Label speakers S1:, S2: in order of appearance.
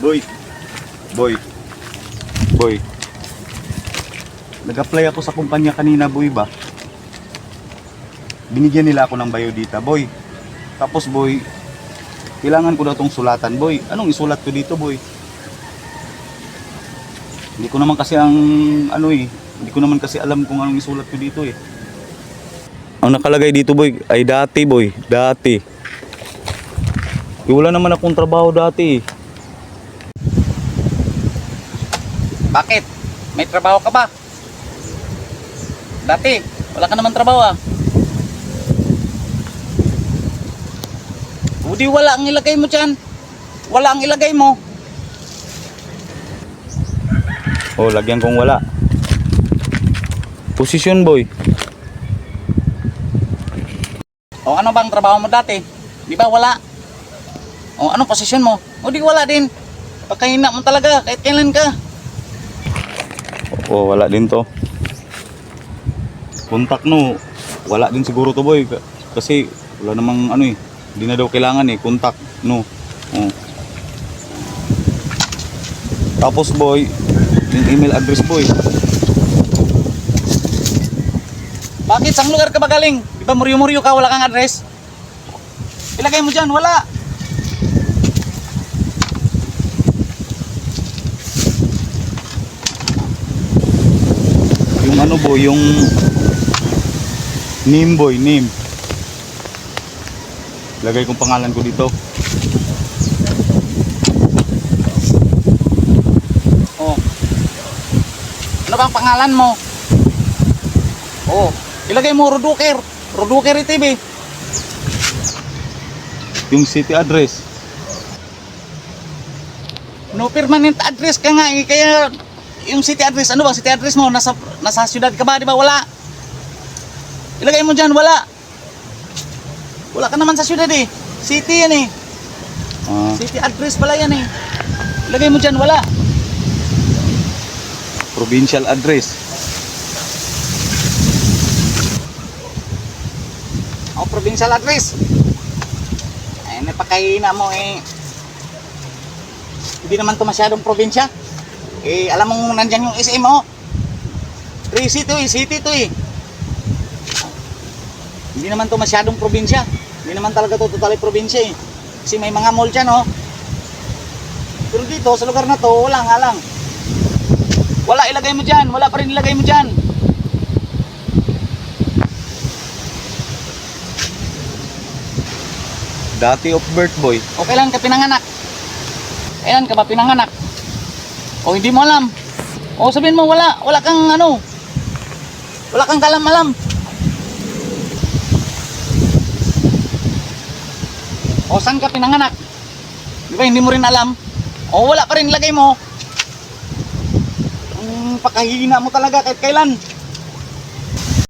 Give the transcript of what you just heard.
S1: Boy. Boy. Boy. Nag-apply ako sa kumpanya kanina, boy ba? Binigyan nila ako ng biodata, boy. Tapos, boy, kailangan ko daw tong sulatan, boy. Anong isulat ko dito, boy? Hindi ko naman kasi ang, ano eh, hindi ko naman kasi alam kung anong isulat ko dito eh. Ang nakalagay dito, boy, ay dati, boy. Dati. Eh, wala naman akong trabaho dati eh.
S2: Bakit? May trabaho ka ba? Dati, wala ka naman trabaho ah. O di wala ang ilagay mo dyan. Wala ang ilagay mo.
S1: Oh, lagyan kong wala. Posisyon boy.
S2: O ano bang trabaho mo dati? Di ba wala? O anong posisyon mo? O di wala din. Pagkahina mo talaga kahit kailan ka.
S1: Oh, wala din to. Contact no. Wala din siguro to boy. Kasi wala namang ano eh. Hindi na daw kailangan eh. Contact no. Oh. Tapos boy, yung email address boy.
S2: Bakit? Sang lugar ka ba galing? Di ba muryo-muryo ka? Wala kang address? Ilagay mo dyan. Wala.
S1: Yung ano boy, yung name boy, name. Lagay kong pangalan ko dito.
S2: Oh. Ano bang pangalan mo? Oh, ilagay mo Roduker. Roduker TV.
S1: Yung city address.
S2: No permanent address ka nga eh. Kaya yung city address, ano ba city address mo? Nasa, nasa syudad ka ba? Di ba? Wala. Ilagay mo dyan, wala. Wala ka naman sa syudad eh. City yan eh.
S1: Ah,
S2: City address pala yan eh. Ilagay mo dyan, wala.
S1: provincial address.
S2: O, provincial address. Ay, napakahina mo eh. Hindi naman to masyadong probinsya. Eh, alam mo nandyan yung SM mo. City to eh, city to eh. Hindi naman to masyadong probinsya. Hindi naman talaga to totally probinsya eh. Kasi may mga mall dyan oh. Pero dito, sa lugar na to, wala nga lang. Wala, ilagay mo dyan. Wala pa rin ilagay mo dyan.
S1: Dati of birth boy.
S2: O kailan ka pinanganak? Kailan ka ba pinanganak? O hindi mo alam? O sabihin mo wala, wala kang ano? Wala kang kalam-alam. O saan ka pinanganak? Di ba hindi mo rin alam? O wala pa rin lagay mo. Ang pakahina mo talaga kahit kailan.